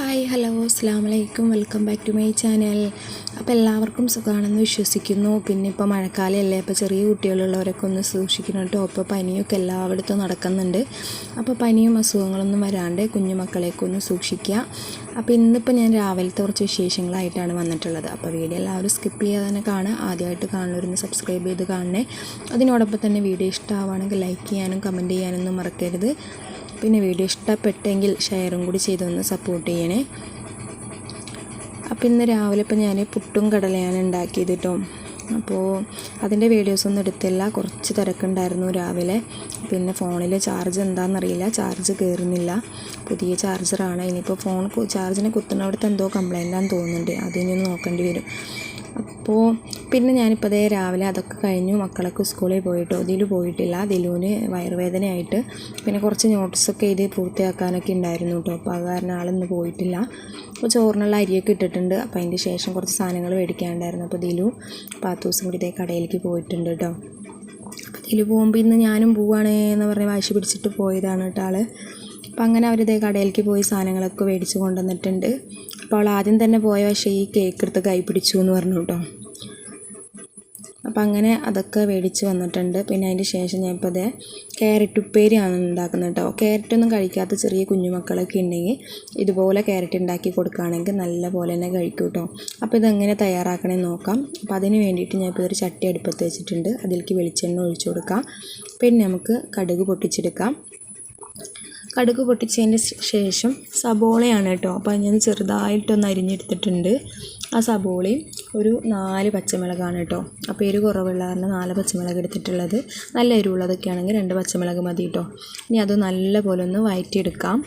Hi hello അസ്സാം വലൈക്കും welcome back to my channel. അപ്പോൾ എല്ലാവർക്കും സുഖമാണെന്ന് വിശ്വസിക്കുന്നു. പിന്നെ ഇപ്പോൾ മഴക്കാലമല്ലേ അപ്പോൾ ചെറിയ കുട്ടികളുള്ളവരൊക്കെ ഒന്ന് സൂക്ഷിക്കണം കേട്ടോ അപ്പോൾ പനിയൊക്കെ എല്ലായിടത്തും നടക്കുന്നുണ്ട്. അപ്പോൾ പനിയും അസുഖങ്ങളൊന്നും വരാണ്ട് കുഞ്ഞു മക്കളെയൊക്കെ ഒന്ന് സൂക്ഷിക്കുക. അപ്പോൾ ഇന്നിപ്പോൾ ഞാൻ രാവിലത്തെ കുറച്ച് വിശേഷങ്ങളായിട്ടാണ് വന്നിട്ടുള്ളത്. അപ്പോൾ വീഡിയോ എല്ലാവരും സ്കിപ്പ് ചെയ്യാതെ തന്നെ കാണുക. ആദ്യമായിട്ട് കാണുന്നവരൊന്ന് സബ്സ്ക്രൈബ് ചെയ്ത് കാണണേ. അതിനോടൊപ്പം തന്നെ വീഡിയോ ഇഷ്ടമാവുകയാണെങ്കിൽ ലൈക്ക് ചെയ്യാനും കമന്റ് ചെയ്യാനൊന്നും മറക്കരുത്. പിന്നെ വീഡിയോ ഇഷ്ടപ്പെട്ടെങ്കിൽ ഷെയറും കൂടി ചെയ്തൊന്ന് സപ്പോർട്ട് ചെയ്യണേ. അപ്പോൾ ഇന്ന് രാവിലെ ഇപ്പം ഞാൻ പുട്ടും കടലയാണ് ഉണ്ടാക്കിയത് കേട്ടോ അപ്പോൾ അതിന്റെ വീഡിയോസൊന്നും എടുത്തില്ല. കുറച്ച് തിരക്കുണ്ടായിരുന്നു രാവിലെ. പിന്നെ ഫോണിൽ ചാർജ് എന്താണെന്നറിയില്ല ചാർജ് കയറുന്നില്ല പുതിയ ചാർജറാണ് ഇനിയിപ്പോൾ ഫോൺ ചാർജിനെ കുത്തുന്നവിടുത്തെ എന്തോ കംപ്ലൈന്റാന്ന് തോന്നുന്നുണ്ട്. അതിനൊന്ന് നോക്കേണ്ടി വരും. അപ്പോൾ പിന്നെ ഞാനിപ്പോൾ അതേ രാവിലെ അതൊക്കെ കഴിഞ്ഞു. മക്കളൊക്കെ സ്കൂളിൽ പോയിട്ടോ. ദിലു പോയിട്ടില്ല. ദിലുവിന് വയറുവേദനയായിട്ട്. പിന്നെ കുറച്ച് നോട്ട്സൊക്കെ എഴുതി പൂർത്തിയാക്കാനൊക്കെ ഉണ്ടായിരുന്നു കേട്ടോ അപ്പോൾ അത് കാരണം ആളിന്ന് പോയിട്ടില്ല. അപ്പോൾ ചോറിനുള്ള അരിയൊക്കെ ഇട്ടിട്ടുണ്ട്. അപ്പോൾ അതിന്റെ ശേഷം കുറച്ച് സാധനങ്ങൾ മേടിക്കാനുണ്ടായിരുന്നു. അപ്പോൾ ദിലു പാത്തൂസും കൂടി ഇതേ കടയിലേക്ക് പോയിട്ടുണ്ട് കേട്ടോ അപ്പോൾ ദിലു പോകുമ്പോൾ ഇന്ന് ഞാനും പോവാണ് എന്ന് പറഞ്ഞ് വാശി പിടിച്ചിട്ട് പോയതാണ് കേട്ടോ ആൾ അപ്പോൾ അങ്ങനെ അവരിതേ കടയിലേക്ക് പോയി സാധനങ്ങളൊക്കെ മേടിച്ച് കൊണ്ടുവന്നിട്ടുണ്ട്. അപ്പോൾ അവൾ ആദ്യം തന്നെ പോയ പക്ഷേ ഈ കേക്ക് എടുത്ത് കൈ പിടിച്ചു എന്ന് പറഞ്ഞു കേട്ടോ. അപ്പം അങ്ങനെ അതൊക്കെ മേടിച്ച് വന്നിട്ടുണ്ട്. പിന്നെ അതിന്റെ ശേഷം ഞാൻ ഇപ്പോൾ അതേ ക്യാരറ്റ് ഉപ്പേരിയാണ് ഉണ്ടാക്കുന്നത് കേട്ടോ. ക്യാരറ്റൊന്നും കഴിക്കാത്ത ചെറിയ കുഞ്ഞുമക്കളൊക്കെ ഉണ്ടെങ്കിൽ ഇതുപോലെ ക്യാരറ്റ് ഉണ്ടാക്കി കൊടുക്കുകയാണെങ്കിൽ നല്ല പോലെ തന്നെ കഴിക്കും കേട്ടോ. അപ്പോൾ ഇതെങ്ങനെ തയ്യാറാക്കണമെന്ന് നോക്കാം. അപ്പോൾ അതിന് വേണ്ടിയിട്ട് ഞാൻ ഇപ്പോൾ ഒരു ചട്ടി അടുപ്പത്ത് വെച്ചിട്ടുണ്ട്. അതിലേക്ക് വെളിച്ചെണ്ണ ഒഴിച്ചു കൊടുക്കാം. പിന്നെ നമുക്ക് കടുക് പൊട്ടിച്ചെടുക്കാം. കടുക് പൊട്ടിച്ചതിന് ശേഷം സബോളയാണ് കേട്ടോ. അപ്പോൾ ഞാൻ ചെറുതായിട്ടൊന്ന് അരിഞ്ഞെടുത്തിട്ടുണ്ട്. ആ സബോളയും ഒരു നാല് പച്ചമുളകാണ് കേട്ടോ. അപ്പോൾ എരിവ് കുറവുള്ള കാരണം നാല് പച്ചമുളക് എടുത്തിട്ടുള്ളത്. നല്ല എരിവുള്ളതൊക്കെ ആണെങ്കിൽ രണ്ട് പച്ചമുളക് മതി കേട്ടോ. ഇനി അത് നല്ല പോലെ ഒന്ന് വഴറ്റിയെടുക്കാം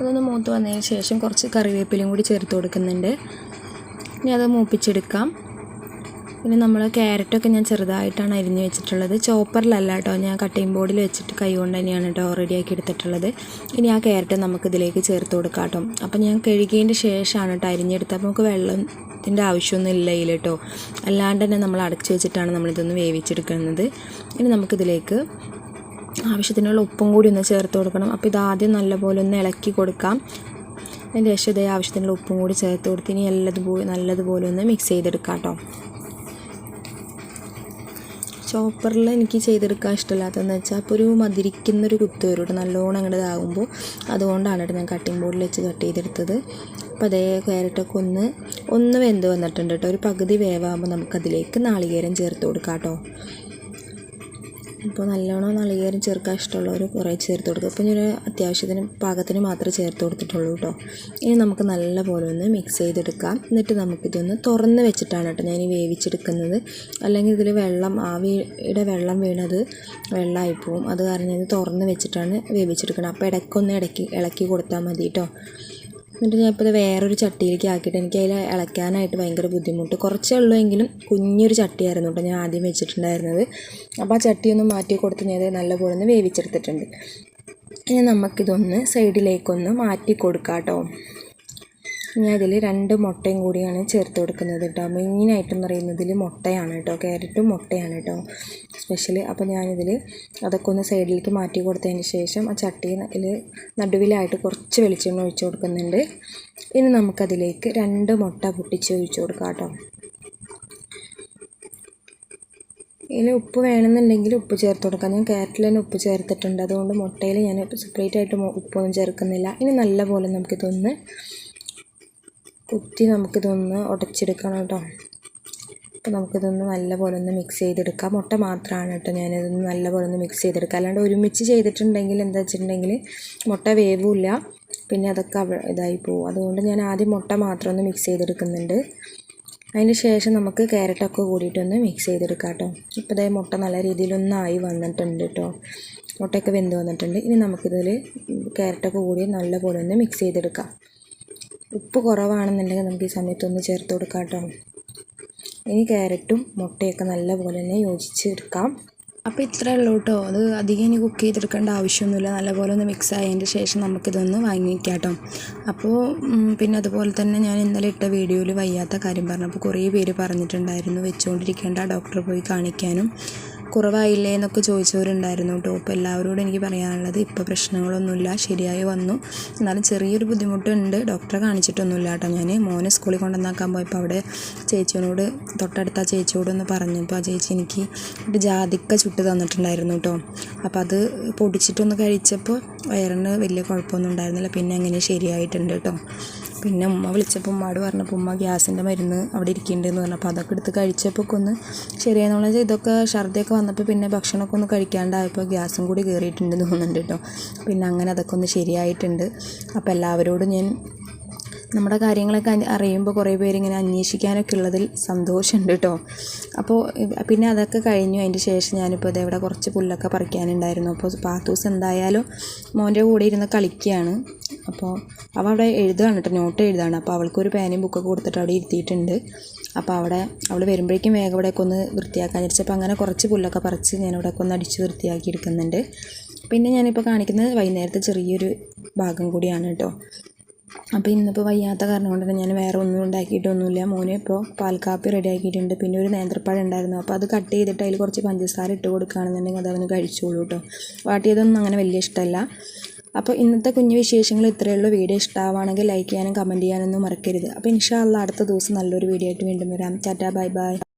അതൊന്ന് മൂത്ത് വന്നതിന് ശേഷം കുറച്ച് കറിവേപ്പിലും കൂടി ചേർത്ത് കൊടുക്കുന്നുണ്ട്. ഇനി അത് മൂപ്പിച്ചെടുക്കാം. പിന്നെ നമ്മൾ ക്യാരറ്റൊക്കെ ഞാൻ ചെറുതായിട്ടാണ് അരിഞ്ഞ് വെച്ചിട്ടുള്ളത്. ചോപ്പറിലല്ല കേട്ടോ ഞാൻ കട്ടിംഗ് ബോർഡിൽ വെച്ചിട്ട് കൈ കൊണ്ട് തന്നെയാണ് കേട്ടോ ആക്കി എടുത്തിട്ടുള്ളത്. ഇനി ആ ക്യാരറ്റ് നമുക്ക് ഇതിലേക്ക് ചേർത്ത് കൊടുക്കാം കേട്ടോ അപ്പോൾ ഞാൻ കഴുകിയതിന്റെ ശേഷമാണ് കേട്ടോ അരിഞ്ഞെടുത്തത്. അപ്പോൾ നമുക്ക് വെള്ളത്തിന്റെ ആവശ്യമൊന്നും ഇല്ല ഇതിൽ കേട്ടോ അല്ലാണ്ട് തന്നെ നമ്മൾ അടച്ചു വെച്ചിട്ടാണ് നമ്മളിതൊന്ന് വേവിച്ചെടുക്കുന്നത്. ഇനി നമുക്കിതിലേക്ക് ആവശ്യത്തിനുള്ള ഉപ്പും കൂടി ഒന്ന് ചേർത്ത് കൊടുക്കണം. അപ്പോൾ ഇതാദ്യം നല്ലപോലെ ഒന്ന് ഇളക്കി കൊടുക്കാം. അതിന്റെ ശേഷം ഇതേ ആവശ്യത്തിനുള്ള ഉപ്പും കൂടി ചേർത്ത് കൊടുത്ത് ഇനി നല്ലതുപോലെ നല്ലതുപോലെ ഒന്ന് മിക്സ് ചെയ്തെടുക്കാം കേട്ടോ ചോപ്പറിൽ എനിക്ക് ചെയ്തെടുക്കാൻ ഇഷ്ടമില്ലാത്തതെന്ന് വെച്ചാൽ അപ്പോൾ ഒരു മതിരിക്കുന്നൊരു കുത്ത് വരും നല്ലോണം അങ്ങോട്ട് ഇതാകുമ്പോൾ അതുകൊണ്ടാണ് കേട്ടോ ഞാൻ കട്ടിംഗ് ബോർഡിൽ വെച്ച് കട്ട് ചെയ്തെടുത്തത്. അപ്പോൾ അതേ ക്യാരറ്റൊക്കെ ഒന്ന് ഒന്ന് വെന്ത് വന്നിട്ടുണ്ട് കേട്ടോ. ഒരു പകുതി വേവാകുമ്പോൾ നമുക്കതിലേക്ക് നാളികേരം ചേർത്ത് കൊടുക്കാം കേട്ടോ. അപ്പോൾ നല്ലോണം നാളികേരം ചേർക്കാൻ ഇഷ്ടമുള്ളവർ കുറേ ചേർത്ത് കൊടുക്കും. അപ്പോൾ ഞാൻ അത്യാവശ്യത്തിന് പാകത്തിന് മാത്രമേ ചേർത്ത് കൊടുത്തിട്ടുള്ളൂ കേട്ടോ. ഇനി നമുക്ക് നല്ല പോലെ ഒന്ന് മിക്സ് ചെയ്തെടുക്കാം. എന്നിട്ട് നമുക്കിതൊന്ന് തുറന്ന് വെച്ചിട്ടാണ് കേട്ടോ ഞാൻ ഈ വേവിച്ചെടുക്കുന്നത്. അല്ലെങ്കിൽ ഇതിൽ വെള്ളം ആവിയുടെ വെള്ളം വീണത് വെള്ളമായി പോവും. അത് കാരണം ഞാൻ തുറന്ന് വെച്ചിട്ടാണ് വേവിച്ചെടുക്കുന്നത്. അപ്പോൾ ഇടയ്ക്കൊന്ന് ഇടയ്ക്ക് ഇളക്കി കൊടുത്താൽ മതി കേട്ടോ. എന്നിട്ട് ഞാൻ ഇപ്പോൾ ഇത് വേറൊരു ചട്ടിയിലേക്ക് ആക്കിയിട്ട് എനിക്ക് അതിൽ ഇളക്കാനായിട്ട് ഭയങ്കര ബുദ്ധിമുട്ട്. കുറച്ചേ ഉള്ളൂ എങ്കിലും കുഞ്ഞൊരു ചട്ടിയായിരുന്നു കേട്ടോ ഞാൻ ആദ്യം വെച്ചിട്ടുണ്ടായിരുന്നത്. അപ്പോൾ ആ ചട്ടിയൊന്ന് മാറ്റി കൊടുത്ത് ഞാൻ നല്ലപോലെ ഒന്ന് വേവിച്ചെടുത്തിട്ടുണ്ട്. ഇനി നമുക്കിതൊന്ന് സൈഡിലേക്കൊന്ന് മാറ്റി കൊടുക്കാം കേട്ടോ ഞാൻ ഇതിൽ രണ്ട് മുട്ടയും കൂടിയാണ് ചേർത്ത് കൊടുക്കുന്നത് കേട്ടോ. മെയിനായിട്ടെന്ന് പറയുന്നതിൽ മുട്ടയാണ് കേട്ടോ. ക്യാരറ്റും മുട്ടയാണ് കേട്ടോ. സ്പെഷ്യൽ അപ്പോൾ ഞാനിതിൽ അതൊക്കെ ഒന്ന് സൈഡിലേക്ക് മാറ്റി കൊടുത്തതിന് ശേഷം ആ ചട്ടിയിൽ നടുവിലായിട്ട് കുറച്ച് വെളിച്ചെണ്ണ ഒഴിച്ചു കൊടുക്കുന്നുണ്ട്. ഇനി നമുക്കതിലേക്ക് രണ്ട് മുട്ട പൊട്ടിച്ച് ഒഴിച്ചു കൊടുക്കാം കേട്ടോ. ഇതിൽ ഉപ്പ് വേണമെന്നുണ്ടെങ്കിൽ ഉപ്പ് ചേർത്ത് കൊടുക്കാം. ഞാൻ ക്യാരറ്റിൽ തന്നെ ഉപ്പ് ചേർത്തിട്ടുണ്ട്. അതുകൊണ്ട് മുട്ടയിൽ ഞാൻ സെപ്പറേറ്റ് ആയിട്ട് ഉപ്പൊന്നും ചേർക്കുന്നില്ല. ഇനി നല്ലപോലെ നമുക്കിതൊന്ന് കുത്തി നമുക്കിതൊന്ന് ഉടച്ചെടുക്കണം കേട്ടോ. അപ്പോൾ നമുക്കിതൊന്ന് നല്ലപോലെ ഒന്ന് മിക്സ് ചെയ്തെടുക്കാം. മുട്ട മാത്രമാണ് കേട്ടോ ഞാനിതൊന്ന് നല്ലപോലെ ഒന്ന് മിക്സ് ചെയ്തെടുക്കാം അല്ലാണ്ട് ഒരുമിച്ച് ചെയ്തിട്ടുണ്ടെങ്കിൽ എന്താ വെച്ചിട്ടുണ്ടെങ്കിൽ മുട്ട വേവില്ല. പിന്നെ അതൊക്കെ ഇതായി പോകും അതുകൊണ്ട് ഞാൻ ആദ്യം മുട്ട മാത്രം ഒന്ന് മിക്സ് ചെയ്തെടുക്കുന്നുണ്ട്. അതിന് ശേഷം നമുക്ക് ക്യാരറ്റൊക്കെ കൂടിയിട്ടൊന്ന് മിക്സ് ചെയ്തെടുക്കാം കേട്ടോ. ഇപ്പോൾ ഇതേ മുട്ട നല്ല രീതിയിലൊന്നായി വന്നിട്ടുണ്ട് കേട്ടോ. മുട്ടയൊക്കെ വെന്ത് വന്നിട്ടുണ്ട്. ഇനി നമുക്കിതിൽ ക്യാരറ്റൊക്കെ കൂടി നല്ലപോലെ ഒന്ന് മിക്സ് ചെയ്തെടുക്കാം. ഉപ്പ് കുറവാണെന്നുണ്ടെങ്കിൽ നമുക്ക് ഈ സമയത്തൊന്ന് ചേർത്ത് കൊടുക്കാം കേട്ടോ. ഇനി ക്യാരറ്റും മുട്ടയൊക്കെ നല്ലപോലെ തന്നെ യോജിച്ചെടുക്കാം. അപ്പോൾ ഇത്രയേ ഉള്ളൂ കേട്ടോ. അത് അധികം ഇനി കുക്ക് ചെയ്തെടുക്കേണ്ട ആവശ്യമൊന്നുമില്ല. നല്ലപോലെ ഒന്ന് മിക്സ് ആയതിന്റെ ശേഷം നമുക്കിതൊന്ന് വാങ്ങി വയ്ക്കാം കേട്ടോ. അപ്പോൾ പിന്നെ അതുപോലെ തന്നെ ഞാൻ ഇന്നലെ ഇട്ട വീഡിയോയിൽ വയ്യാത്ത കാര്യം പറഞ്ഞപ്പോൾ കുറേ പേര് പറഞ്ഞിട്ടുണ്ടായിരുന്നു വെച്ചുകൊണ്ടിരിക്കേണ്ട ഡോക്ടറെ പോയി കാണിക്കാനും. കുറവായില്ലേ എന്നൊക്കെ ചോദിച്ചവരുണ്ടായിരുന്നു കേട്ടോ. അപ്പോൾ എല്ലാവരോടും എനിക്ക് പറയാനുള്ളത് ഇപ്പോൾ പ്രശ്നങ്ങളൊന്നുമില്ല. ശരിയായി വന്നു. എന്നാലും ചെറിയൊരു ബുദ്ധിമുട്ടുണ്ട്. ഡോക്ടറെ കാണിച്ചിട്ടൊന്നുമില്ല കേട്ടോ ഞാൻ. മോനെ സ്കൂളിൽ കൊണ്ടുവന്നാക്കാൻ പോയപ്പോൾ അവിടെ ചേച്ചിയോട് തൊട്ടടുത്ത ചേച്ചിയോടൊന്ന് പറഞ്ഞപ്പോൾ ആ ചേച്ചി എനിക്ക് ഒരു ജാതിക്ക ചുട്ട് തന്നിട്ടുണ്ടായിരുന്നു കേട്ടോ. അപ്പോൾ അത് പൊടിച്ചിട്ടൊന്ന് കഴിച്ചപ്പോൾ വയറിന് വലിയ കുഴപ്പമൊന്നും ഉണ്ടായിരുന്നില്ല. പിന്നെ അങ്ങനെ ശരിയായിട്ടുണ്ട് കേട്ടോ. പിന്നെ ഉമ്മ വിളിച്ചപ്പോൾ ഉമ്മാട് പറഞ്ഞപ്പോൾ ഉമ്മ ഗ്യാസിന്റെ മരുന്ന് അവിടെ ഇരിക്കുന്നുണ്ടെന്ന് പറഞ്ഞപ്പോൾ അതൊക്കെ എടുത്ത് കഴിച്ചപ്പോൾ ഒന്ന് ശരിയായെന്നുള്ള ഇതൊക്കെ ഛർദിയൊക്കെ വന്നപ്പോൾ പിന്നെ ഭക്ഷണമൊക്കെ ഒന്ന് കഴിക്കാണ്ടായപ്പോൾ ഗ്യാസും കൂടി കയറിയിട്ടുണ്ടെന്ന് തോന്നുന്നുണ്ട് കേട്ടോ. പിന്നെ അങ്ങനെ അതൊക്കെ ഒന്ന് ശരിയായിട്ടുണ്ട്. അപ്പോൾ എല്ലാവരോടും ഞാൻ നമ്മുടെ കാര്യങ്ങളൊക്കെ അറിയുമ്പോൾ കുറേ പേരിങ്ങനെ അന്വേഷിക്കാനൊക്കെ ഉള്ളതിൽ സന്തോഷമുണ്ട് കേട്ടോ അപ്പോൾ പിന്നെ അതൊക്കെ കഴിഞ്ഞു. അതിന്റെ ശേഷം ഞാനിപ്പോൾ ഇതേ ഇവിടെ കുറച്ച് പുല്ലൊക്കെ പറിക്കാനുണ്ടായിരുന്നു. അപ്പോൾ പാത്തൂസ് എന്തായാലും മോന്റെ കൂടെ ഇരുന്ന് കളിക്കുകയാണ് അപ്പോൾ അവൾ അവിടെ എഴുതുകയാണ് കേട്ടോ നോട്ട് എഴുതാണ്. അപ്പോൾ അവൾക്കൊരു പേനയും ബുക്കൊക്കെ കൊടുത്തിട്ട് അവിടെ ഇരുത്തിയിട്ടുണ്ട്. അപ്പോൾ അവിടെ അവൾ വരുമ്പോഴേക്കും വേഗം ഇവിടെയൊക്കെ ഒന്ന് വൃത്തിയാക്കാൻ വിചാരിച്ചപ്പോൾ അങ്ങനെ കുറച്ച് പുല്ലൊക്കെ പറിച്ച് ഞാൻ ഇവിടെയൊക്കെ ഒന്ന് അടിച്ച് വൃത്തിയാക്കി എടുക്കുന്നുണ്ട്. പിന്നെ ഞാനിപ്പോൾ കാണിക്കുന്നത് വൈകുന്നേരത്തെ ചെറിയൊരു ഭാഗം കൂടിയാണ് കേട്ടോ അപ്പോൾ ഇന്നിപ്പോൾ വയ്യാത്ത കാരണം കൊണ്ട് തന്നെ ഞാൻ വേറെ ഒന്നും ഉണ്ടാക്കിയിട്ടൊന്നുമില്ല. മോനെ ഇപ്പോൾ പാൽക്കാപ്പി റെഡി ആക്കിയിട്ടുണ്ട്. പിന്നെ ഒരു നേന്ത്രപ്പഴം ഉണ്ടായിരുന്നു. അപ്പോൾ അത് കട്ട് ചെയ്തിട്ട് അതിൽ കുറച്ച് പഞ്ചസാര ഇട്ട് കൊടുക്കുകയാണെന്നുണ്ടെങ്കിൽ അത് അവന് കഴിച്ചോളൂ കേട്ടോ വാട്ടിയതൊന്നും അങ്ങനെ വലിയ ഇഷ്ടമല്ല. അപ്പോൾ ഇന്നത്തെ കുഞ്ഞു വിശേഷങ്ങൾ ഇത്രയേ ഉള്ളൂ. വീഡിയോ ഇഷ്ടമാണെങ്കിൽ ലൈക്ക് ചെയ്യാനും കമന്റ് ചെയ്യാനൊന്നും മറക്കരുത്. അപ്പോൾ ഇൻഷാ അടുത്ത ദിവസം നല്ലൊരു വീഡിയോ ആയിട്ട് വീണ്ടും വരാം. Tata bye bye.